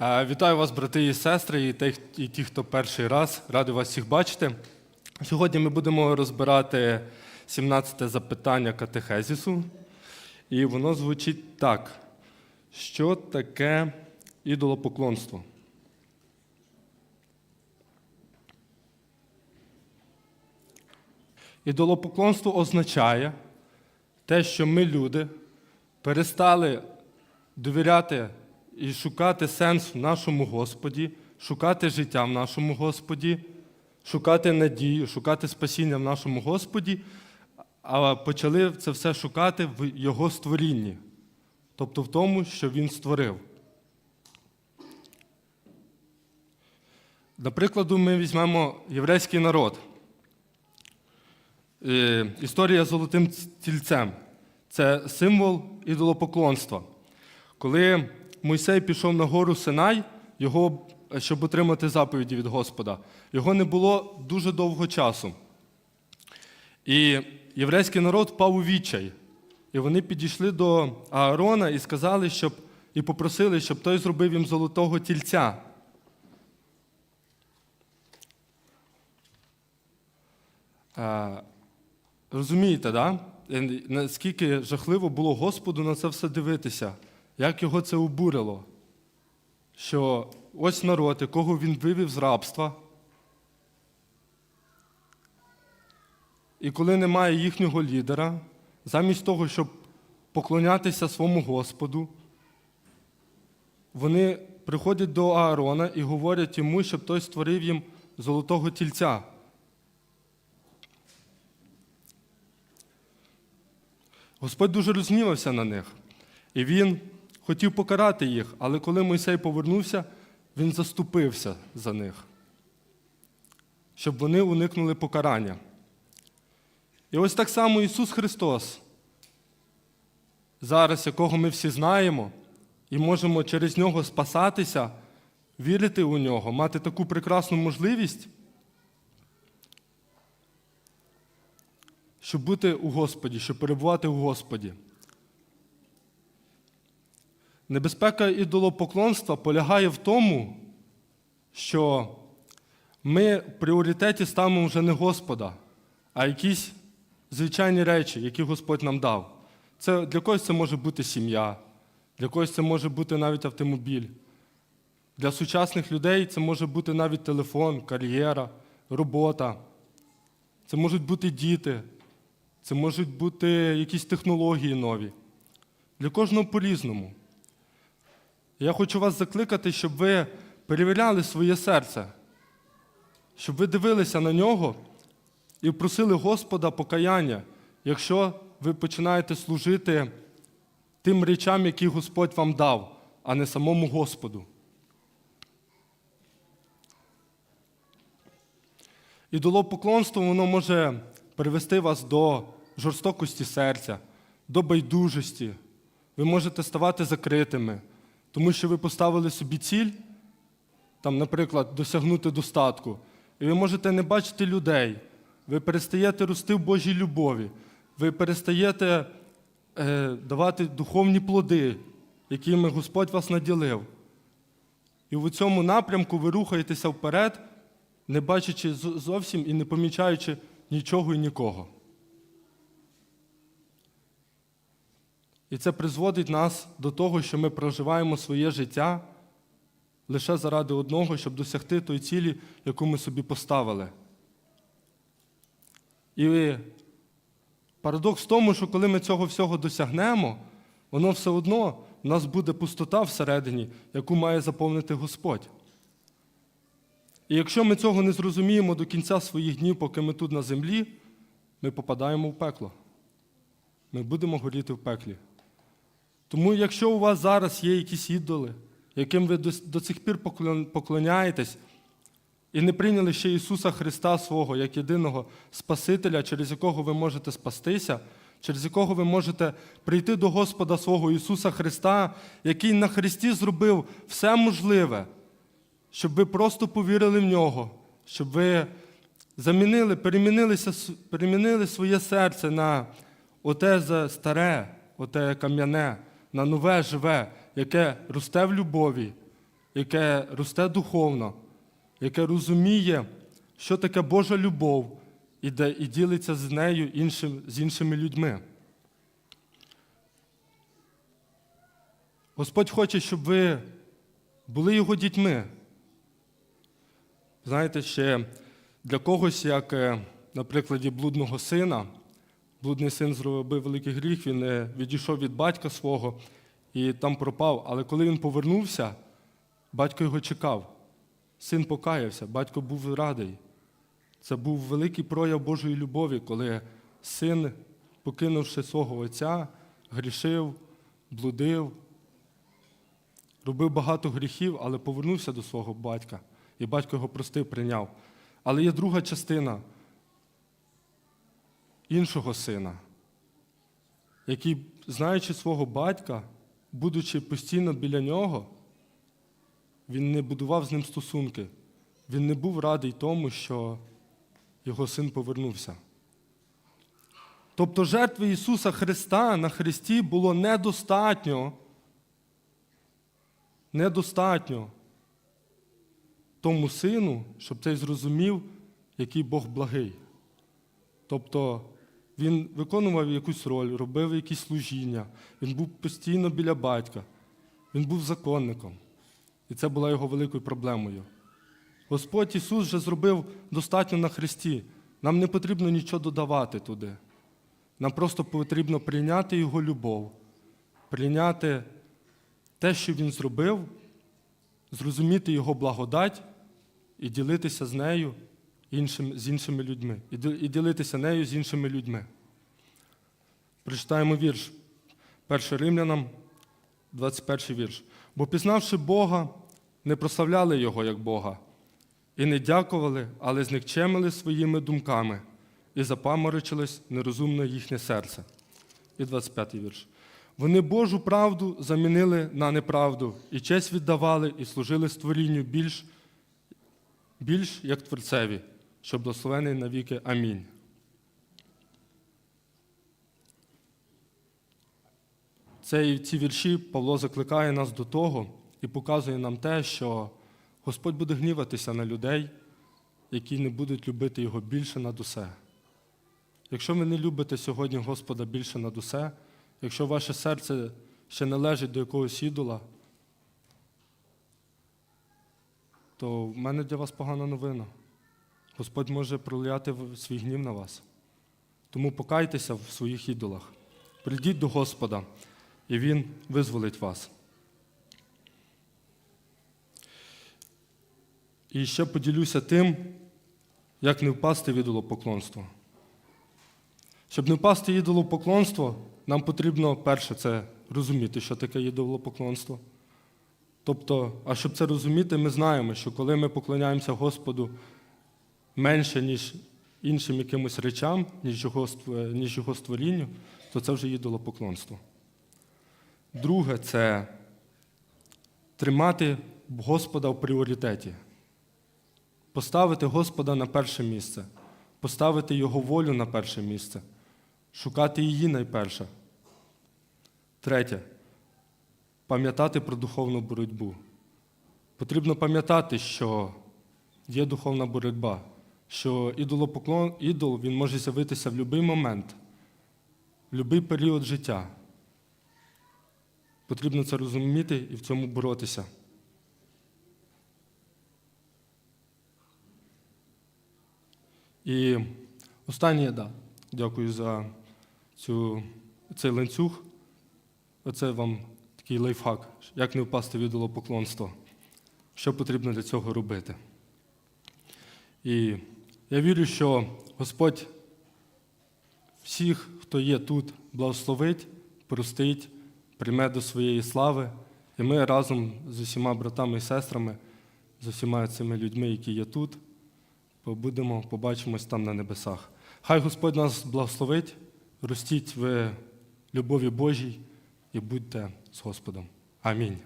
Е, Вітаю вас, брати і сестри, і ті, і ті, хто перший раз. Радий вас всіх бачити. Сьогодні ми будемо розбирати 17 запитання катехезісу. І воно звучить так: що таке ідолопоклонство? Ідолопоклонство означає те, що ми, люди, перестали довіряти і шукати сенс в нашому Господі, шукати життя в нашому Господі, шукати надію, шукати спасіння в нашому Господі, а почали це все шукати в Його створінні, тобто в тому, що Він створив. Наприклад, ми візьмемо єврейський народ. Е, Історія з золотим тільцем це символ ідолопоклонства. Коли Мойсей пішов на гору Синай, його, щоб отримати заповіді від Господа, його не було дуже довго часу. І єврейський народ впав у відчай. І вони підійшли до Аарона і сказали, щоб, і попросили, щоб той зробив їм золотого тільця. Е, Розумієте, да? Е, наскільки жахливо було Господу на це все дивитися, як його це обурило? Що ось народ, якого він вивів з рабства, і коли немає їхнього лідера, замість того, щоб поклонятися своєму Господу, вони приходять до Аарона і говорять йому, щоб той створив їм золотого тільця. Господь дуже розгнівався на них, і він хотів покарати їх, але коли Мойсей повернувся, він заступився за них, щоб вони уникнули покарання. І ось так само Ісус Христос, зараз, якого ми всі знаємо, і можемо через Нього спасатися, вірити у нього, мати таку прекрасну можливість. щоб бути у Господі, щоб перебувати у Господі. Небезпека ідолопоклонства полягає в тому, що ми в пріоритеті ставимо вже не Господа, а якісь звичайні речі, які Господь нам дав. Це, Для когось це може бути сім'я, для когось це може бути навіть автомобіль. Для сучасних людей це може бути навіть телефон, кар'єра, робота. Це можуть бути діти, це можуть бути якісь технології нові. Для кожного по-різному. Я хочу вас закликати, щоб ви перевіряли своє серце, щоб ви дивилися на нього і просили Господа покаяння, якщо ви починаєте служити тим речам, які Господь вам дав, а не самому Господу. Ідолопоклонство воно може привести вас до жорстокості серця, до байдужості. Ви можете ставати закритими, тому що ви поставили собі ціль, там, наприклад, досягнути достатку. І ви можете не бачити людей, ви перестаєте рости в Божій любові, ви перестаєте е, давати духовні плоди, якими Господь вас наділив. І в цьому напрямку ви рухаєтеся вперед, не бачачи зовсім і не помічаючи нічого і нікого. І це призводить нас до того, що ми проживаємо своє життя лише заради одного, щоб досягти той цілі, яку ми собі поставили. І парадокс в тому, що коли ми цього всього досягнемо, воно все одно в нас буде пустота всередині, яку має заповнити Господь. І якщо ми цього не зрозуміємо до кінця своїх днів, поки ми тут на землі, ми попадаємо в пекло. Ми будемо горіти в пеклі. Тому, якщо у вас зараз є якісь ідоли, яким ви до, цих пір поклоняєтесь, і не прийняли ще Ісуса Христа свого як єдиного Спасителя, через якого ви можете спастися, через якого ви можете прийти до Господа свого Ісуса Христа, який на Христі зробив все можливе, щоб ви просто повірили в нього, щоб ви замінили, перемінилися, перемінили своє серце на оте старе, оте кам'яне, на нове живе, яке росте в любові, яке росте духовно, яке розуміє, що таке Божа любов, і, де, і ділиться з нею іншим, з іншими людьми. Господь хоче, щоб ви були його дітьми. Знаєте, ще для когось, як е, на прикладі блудного сина, блудний син зробив великий гріх, він е, відійшов від батька свого і там пропав. Але коли він повернувся, батько його чекав. Син покаявся, батько був радий. Це був великий прояв Божої любові, коли син, покинувши свого отця, грішив, блудив, робив багато гріхів, але повернувся до свого батька. І батько його простив, прийняв. Але є друга частина іншого сина, який, знаючи свого батька, будучи постійно біля нього, він не будував з ним стосунки. Він не був радий тому, що його син повернувся. Тобто жертви Ісуса Христа на Христі було недостатньо, недостатньо тому сину, щоб цей зрозумів, який Бог благий. Тобто він виконував якусь роль, робив якісь служіння, він був постійно біля батька, він був законником. І це була його великою проблемою. Господь Ісус вже зробив достатньо на Христі. Нам не потрібно нічого додавати туди. Нам просто потрібно прийняти Його любов, прийняти те, що Він зробив, зрозуміти Його благодать і ділитися з нею іншим, з іншими людьми. І ділитися нею з іншими людьми. Прочитаємо вірш 1 Римлянам, 21 вірш. Бо пізнавши Бога, не прославляли Його як Бога, і не дякували, але зникчемили своїми думками, і запаморочилось нерозумне їхнє серце. І 25 вірш. Вони Божу правду замінили на неправду, і честь віддавали, і служили створінню більш, більш як Творцеві, що благословений навіки. Амінь. Цей, ці вірші Павло закликає нас до того і показує нам те, що Господь буде гніватися на людей, які не будуть любити Його більше над усе. Якщо ви не любите сьогодні Господа більше над усе, якщо ваше серце ще не лежить до якогось ідола, то в мене для вас погана новина. Господь може пролияти в- свій гнів на вас. Тому покайтеся в своїх ідолах. Прийдіть до Господа, і Він визволить вас. І ще поділюся тим, як не впасти в ідолопоклонство. Щоб не впасти в ідолопоклонство, нам потрібно перше це розуміти, що таке ідолопоклонство. Тобто, а щоб це розуміти, ми знаємо, що коли ми поклоняємося Господу менше, ніж іншим якимось речам, ніж його, ство- ніж його створінню, то це вже ідолопоклонство. Друге це тримати Господа в пріоритеті. Поставити Господа на перше місце, поставити Його волю на перше місце, шукати її найперше. Третє пам'ятати про духовну боротьбу. Потрібно пам'ятати, що є духовна боротьба, що ідолопоклон, ідол він може з'явитися в будь-який момент, в будь-який період життя. Потрібно це розуміти і в цьому боротися. І останнє, да, дякую за цю, цей ланцюг. Оце вам такий лайфхак, як не впасти в ідолопоклонство. Що потрібно для цього робити. І я вірю, що Господь всіх, хто є тут, благословить, простить, прийме до своєї слави. І ми разом з усіма братами і сестрами, з усіма цими людьми, які є тут, побудемо, побачимось там на небесах. Хай Господь нас благословить, ростіть в любові Божій і будьте з Господом. Амінь.